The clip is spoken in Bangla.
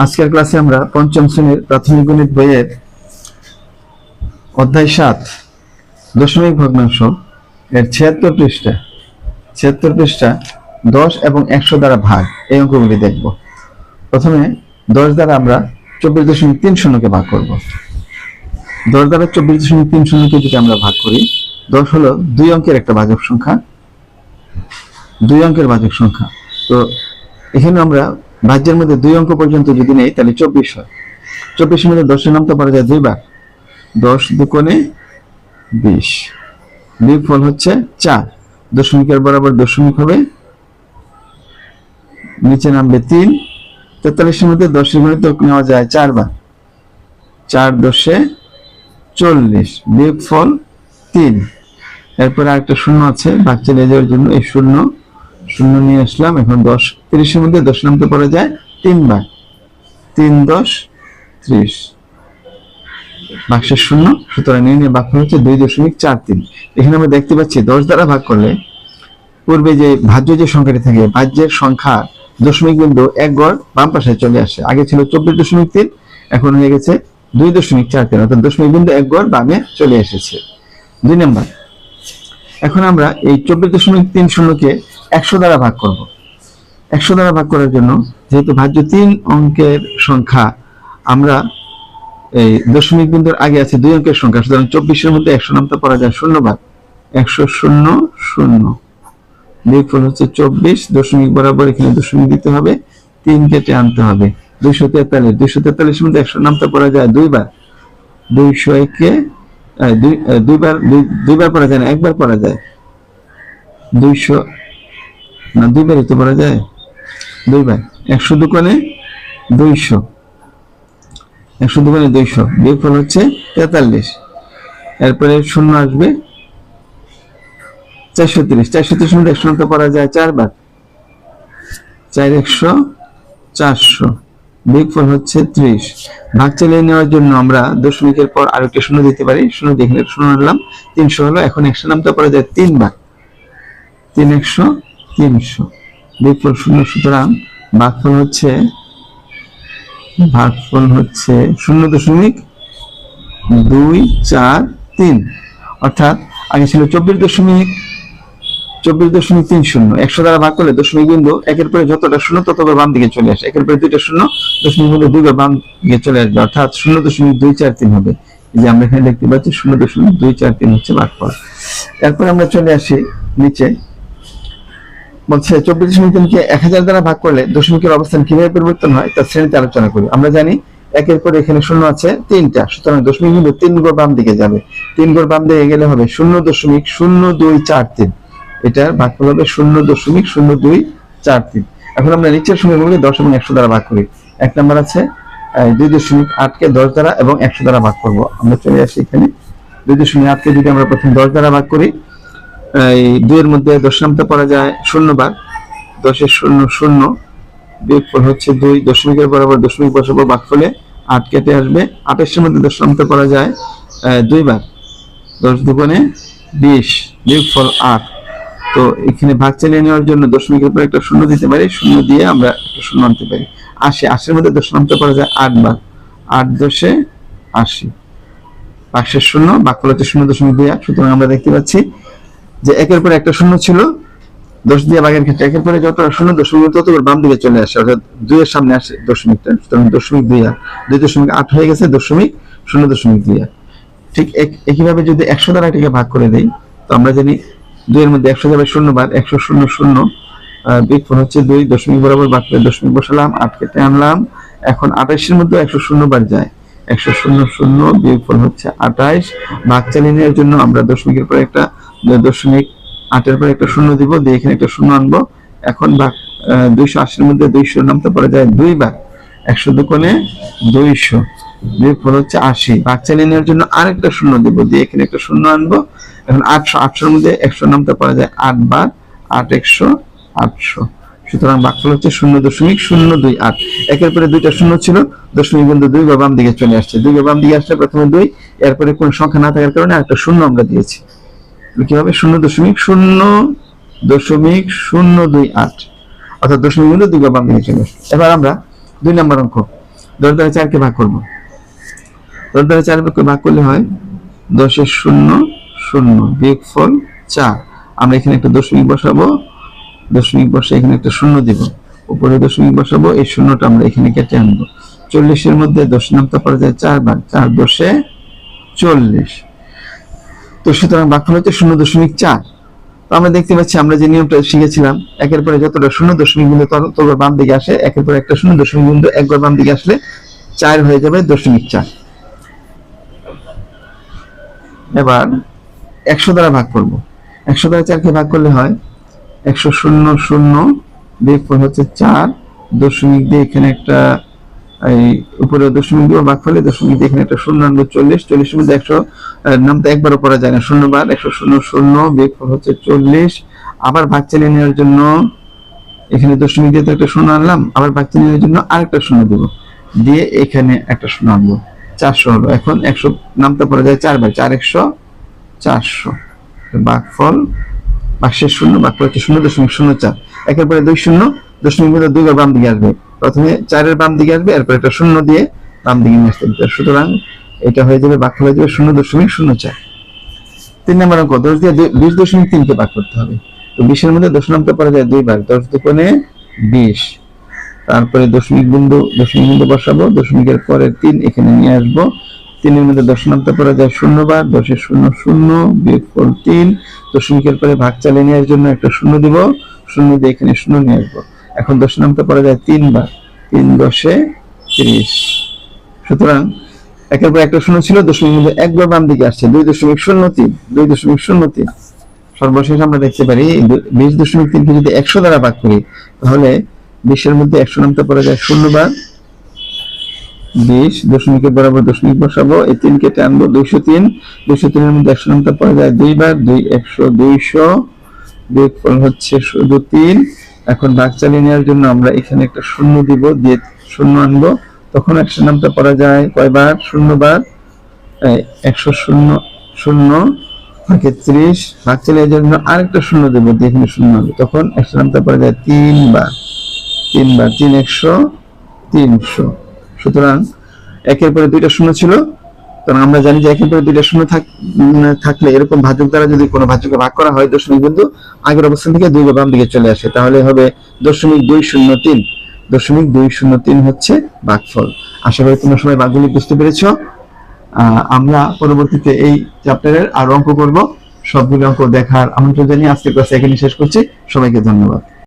আজকের ক্লাসে আমরা পঞ্চম শ্রেণির প্রাথমিক গণিত বইয়ের অধ্যায় সাত, দশমিক ভগ্নাংশ এর ছিয়াত্তর পৃষ্ঠা ছিয়াত্তর পৃষ্ঠা দশ এবং একশো দ্বারা ভাগ। এই অঙ্কগুলি দেখব। প্রথমে দশ দ্বারা আমরা চব্বিশ দশমিক তিন শূন্যকে ভাগ করব। দশ দ্বারা চব্বিশ দশমিক তিন শূন্যকে যদি আমরা ভাগ করি, দশ হলো দুই অঙ্কের একটা বাচক সংখ্যা। দুই অঙ্কের বাচক সংখ্যা। তো এখানে আমরা ভাজ্যের মধ্যে দুই অঙ্ক পর্যন্ত যদি নেই, তাহলে চব্বিশ হয়। চব্বিশের মধ্যে দশের নামটা পারা যায় দুইবার। দশ দুকোণে বিশ। বিয়োগফল হচ্ছে চার। দশমিকের বরাবর দশমিক হবে। নিচে নামবে তিন। তেতাল্লিশের মধ্যে দশের গুণিতক নেওয়া যায় চারবার। চার দশে চল্লিশ। বিয়োগফল তিন। এরপরে আরেকটা শূন্য আছে ভাগ চালিয়ে যাওয়ার জন্য এই শূন্য। শূন্য নিয়ে আসলাম, এখন দশ তিরিশের মধ্যে দশ নামতে পড়া যায় তিনবার। তিন, দশ, ত্রিশ। বাক্সের শূন্য, সুতরাং নির্ণয় বাক্য হচ্ছে দুই দশমিক চার তিন। এখানে আমরা দেখতে পাচ্ছি দশ দ্বারা ভাগ করলে পূর্বে যে ভাজ্য যে সংখ্যাটি থাকে, ভাজ্যের সংখ্যা দশমিক বিন্দু এক গড় বাম পাশে চলে আসে। আগে ছিল চব্বিশ দশমিক তিন, এখন হয়ে গেছে দুই দশমিক চার তিন, অর্থাৎ দশমিক বিন্দু এক গড় বামে চলে এসেছে। দুই নম্বর। এখন আমরা এই চব্বিশ দশমিক তিন শূন্যকে একশো দ্বারা ভাগ করব। একশো দ্বারা ভাগ করার জন্য, যেহেতু ভাজ্য তিন অঙ্কের সংখ্যা, আমরা এই দশমিক বিন্দুর আগে আছে দুই অঙ্কের সংখ্যা, সুতরাং চব্বিশের মধ্যে একশো নামতে পড়া যায় শূন্য ভাগ। একশো শূন্য শূন্য। বিয়োগফল হচ্ছে চব্বিশ, দশমিক বরাবর এখানে দশমিক দিতে হবে, তিন কেটে আনতে হবে। দুইশো তেতাল্লিশ, দুইশো তেতাল্লিশের মধ্যে একশো নামতে পড়া যায় দুইবার দুইশো একে দুইবার দুই- দুইবার পড়া যায় না, একবার পড়া যায়। দুইশো, না দুইবারই তো পড়া যায়? দুইবার একশো দোকানে দুইশো। একশো দোকানে দুইশো। বিয়োগফল হচ্ছে তেতাল্লিশ। এরপরে শূন্য আসবে চারশো তিরিশ। চারশো তিরিশ মধ্যে একশো তো পড়া যায় চারবার চার একশো চারশো। বিয়োগফল হচ্ছে ত্রিশ। ভাগ চালিয়ে নেওয়ার জন্য আমরা দশমিকের পর আরেকটা শূন্য দিতে পারি। শূন্য এখানে শূন্য নিলাম তিনশো হলো। এখন একশো নামতে পড়া যায় তিনবার। তিন একশো তিনশো। বিয়োগফল শূন্য, সুতরাং ভাগফল হচ্ছে ভাগফল হচ্ছে শূন্য দশমিক দুই চার তিন। অর্থাৎ আগে ছিল চব্বিশ দশমিক চব্বিশ দশমিক তিন শূন্য। একশো দ্বারা ভাগ করলে দশমিক বিন্দু একের পরে যতটা শূন্য, ততবার বাম দিকে চলে আসে। একের পরে দুইটা শূন্য, দশমিক বিন্দু দুইবার বাম দিকে চলে আসবে। অর্থাৎ শূন্য দশমিক দুই চার তিন হবে। এই যে আমরা এখানে দেখতে পাচ্ছি, শূন্য দশমিক দুই চার তিন হচ্ছে ভাগফল এরপর আমরা চলে আসি নিচে। বলছে, চব্বিশ দশমিক তিনকে এক হাজার দ্বারা ভাগ করলে দশমিকের অবস্থান কীভাবে পরিবর্তন হয় তার শ্রেণীতে আলোচনা করি। আমরা জানি একের পর এখানে শূন্য আছে, তিনটা। সুতরাং দশমিক বিন্দু তিন গড় বাম দিকে যাবে। তিন গড় বাম দিকে গেলে হবে শূন্য দশমিক শূন্য দুই চার তিন। এটার ভাগফল হবে শূন্য দশমিক শূন্য দুই চার তিন। এখন আমরা নিচের সংখ্যাগুলোকে দশ এবং একশো দ্বারা ভাগ করি। এক নম্বর আছে দুই দশমিক আটকে দশ দ্বারা এবং একশো দ্বারা ভাগ করব। আমরা চলে আসি এখানে। দুই দশমিক আটকে যদি আমরা প্রথমে দশ দ্বারা ভাগ করি এই দুইয়ের মধ্যে দশ নামতে পড়া যায় শূন্য বার দশের শূন্য শূন্য। বিয়োগফল হচ্ছে দুই, দশমিকের বরাবর দশমিক বসাবো ভাগফলে আট কেটে আসবে। আঠাশের মধ্যে দশ নামতে পড়া যায় দুইবার। দশ দুগুণে বিশ বিয়োগফল আট। তো এখানে ভাগ চালিয়ে নেওয়ার জন্য দশমিকের পর একটা শূন্য দিতে পারি। শূন্য দিয়ে আমরা একটা শূন্য আনতে পারি। আশি, আশির মধ্যে দশ নামতে পড়া যায় আট বার আট দশে আশি। পাঁচশের শূন্য বাক্যল হচ্ছে শূন্য দশমিক দুই আট। সুতরাং আমরা দেখতে পাচ্ছি যে একের পর একটা শূন্য ছিল, দশ দিয়ে ভাগের ক্ষেত্রে একের পরে যত শূন্য দশমিক তত বাম দিকে চলে আসে, অর্থাৎ দুইয়ের সামনে আসে দশমিকটা। সুতরাং দশমিক দুই আট দুই দশমিক আট হয়ে গেছে, দশমিক শূন্য দশমিক দুই ঠিক একইভাবে যদি একশো দ্বারা এটাকে ভাগ করে দেই, তো আমরা জানি দুইয়ের মধ্যে একশো যাবে শূন্য বার একশো শূন্য শূন্য বিগফল হচ্ছে দুই, দশমিক বরাবর বাদ করে দশমিক বসালাম, আট কেটে আনলাম। এখন আঠাশের মধ্যে একশো শূন্য বার যায়। একশো শূন্য শূন্য বিয়োগফল হচ্ছে আঠাইশ ভাগ চালিয়ে নেওয়ার জন্য আমরা দশমিকের পরে একটা দশমিক আটের পরে একটা শূন্য দিব, দিয়ে এখানে একটা শূন্য আনব। এখন ভাগ দুইশো আশির মধ্যে দুইশো নামতে পারা যায় দুই দুইবার। একশো দুকোণে দুইশো। বিয়োগফল হচ্ছে আশি। ভাগ চালিয়ে নেওয়ার জন্য আরেকটা শূন্য দিব, দিয়ে এখানে একটা শূন্য আনব। এখন আটশো আটশোর মধ্যে একশো নামতে পারা যায় আট বার আট একশো, আটশো। সুতরাং ভাগফল হচ্ছে শূন্য দশমিক শূন্য দুই আট। একের পরে দুইটা শূন্য ছিল, দশমিক বিন্দু দুই বা বাম দিকে চলে আসছে। দুই বা বাম দিকে আসছে প্রথমে দুই, এরপরে কোন সংখ্যা না থাকার কারণে একটা শূন্য আমরা দিয়েছি। কীভাবে শূন্য দশমিক শূন্য দশমিক, শূন্য দুই আট। অর্থাৎ দশমিক বিন্দু দুই বাম দিকে চলে আসছে এবার আমরা দুই নম্বর অঙ্ক। দশ দ্বারা চারকে ভাগ করব। দশ দ্বারা চার ভাগ করলে হয় দশের শূন্য শূন্য বিয়োগফল চার। আমরা এখানে একটা দশমিক বসাবো, দশমিক বসে এখানে একটা শূন্য দিব। উপরে দশমিক বসাবো, এই শূন্যটা আমরা এখানে কেটে আনব। চল্লিশের মধ্যে দশ নামতে পারা যায় চারবার চার দশে চল্লিশ। তো সুতরাং ভাগফল হচ্ছে শূন্য দশমিক চার। তো আমরা দেখতে পাচ্ছি, আমরা যে নিয়মটা শিখেছিলাম, একের পরে যতটা শূন্য দশমিক বিন্দু তত- ততবার বাম দিকে আসে, একের পরে একটা শূন্য দশমিক বিন্দু একবার বাম দিকে আসলে চার হয়ে যাবে দশমিক চার। এবার একশো দ্বারা ভাগ করব। একশো দ্বারা চারকে ভাগ করলে হয় একশো শূন্য শূন্য বিয়োগফল হচ্ছে চার দশমিক দিয়ে এখানে একটা এই উপরে দশমিক দিয়ে ভাগ ফলে দশমিক দিয়ে এখানে একটা শূন্য আনব চল্লিশ, চল্লিশের মধ্যে একশো নাম তো একবারও পড়া যায় না। শূন্য বার, একশো শূন্য শূন্য বিয়োগফল হচ্ছে চল্লিশ। আবার ভাগ চালিয়ে নেওয়ার জন্য এখানে দশমিক দিয়ে তো একটা শূন্য আনলাম, আবার ভাগ চালিয়ে নেওয়ার জন্য আরেকটা শূন্য দেবো। দিয়ে এখানে একটা শূন্য আনব। চারশো হলো। এখন একশো নামতে পড়া যায় চারবার। চার একশো, চারশো। ভাগফল বাক্সের শূন্য ভাগফল হচ্ছে শূন্য দশমিক শূন্য চার। একের পরে দুই শূন্য, দশমিক দুইবার বাম দিকে আসবে। প্রথমে চারের বাম দিকে আসবে, এরপর একটা শূন্য দিয়ে বাম দিকে নিয়ে আসতে হবে। সুতরাং এটা হয়ে যাবে ভাগফল হয়ে যাবে শূন্য দশমিক শূন্য চার। তিন নম্বর অঙ্ক, দশ দিয়ে বিশ দশমিক তিনকে ভাগ করতে হবে। তো বিশের মধ্যে দশ নামতে পারা যায় দুইবার দশ দুকোণে বিশ। তারপরে দশমিক বিন্দু দশমিক বিন্দু বসাবো, দশমিকের পরে তিন এখানে নিয়ে আসব। তিনের মধ্যে দশ নামতে পারা যায় শূন্য বার দশের শূন্য শূন্য বিয়োগফল তিন। দশমিকের পরে ভাগ চালিয়ে নেওয়ার জন্য একটা শূন্য দিব, শূন্য দিয়ে এখানে শূন্য নিয়ে আসব। এখন দশ নামতে পারা যায় তিনবার। তিন দশে তিরিশ। সুতরাং, একের পর একটা শূন্য ছিল, দশমিক মধ্যে একবার বাম দিকে আসছে, দুই দশমিক শূন্য তিন, দুই দশমিক শূন্য তিন। সর্বশেষ আমরা দেখতে পারি, বিশ দশমিক তিনকে যদি একশো দ্বারা ভাগ করি, তাহলে বিশের মধ্যে একশো নামতে পারা যায় শূন্য বার। বিশ দশমিকের বরাবর দশমিক বসাবো, এই তিন কেটে আনব দুইশো তিন। দুইশো তিনের মধ্যে একশো নামতে পারা যায় দুইবার, দুই একশো, দুইশো। বিয়োগফল হচ্ছে শুধু তিন। এখন ভাগ চালিয়ে নেওয়ার জন্য আমরা এখানে একটা শূন্য দিব, দিয়ে শূন্য আনব। তখন একশো নামটা পারা যায় কয়বার? শূন্য বার একশো শূন্য শূন্য, ভাগে ত্রিশ, ভাগ চালিয়ে জন্য আরেকটা শূন্য দেবো, দিয়ে এখানে শূন্য হবে তখন একশো নামতে পড়া যায় তিনবার। তিনবার, তিন একশো, তিনশো। সুতরাং একের পরে দুইটা শূন্য ছিল। কারণ আমরা জানি যে একের পরে দুইটা শূন্য থাক- থাকলে এরকম ভাজক দ্বারা যদি কোনো ভাজককে ভাগ করা হয়, দশমিক বিন্দু আগের অবস্থান থেকে দুই বাম দিকে চলে আসে। তাহলে হবে দশমিক দুই শূন্য তিন। দশমিক দুই শূন্য তিন হচ্ছে ভাগফল আশা করি তোমরা সবাই ভাগগুলি বুঝতে পেরেছ। আমরা পরবর্তীতে এই চ্যাপ্টারের আর অঙ্ক করব। সবগুলো অঙ্ক দেখার আমন্ত্রণ জানিয়ে আজকের ক্লাস এখানে শেষ করছি। সবাইকে ধন্যবাদ।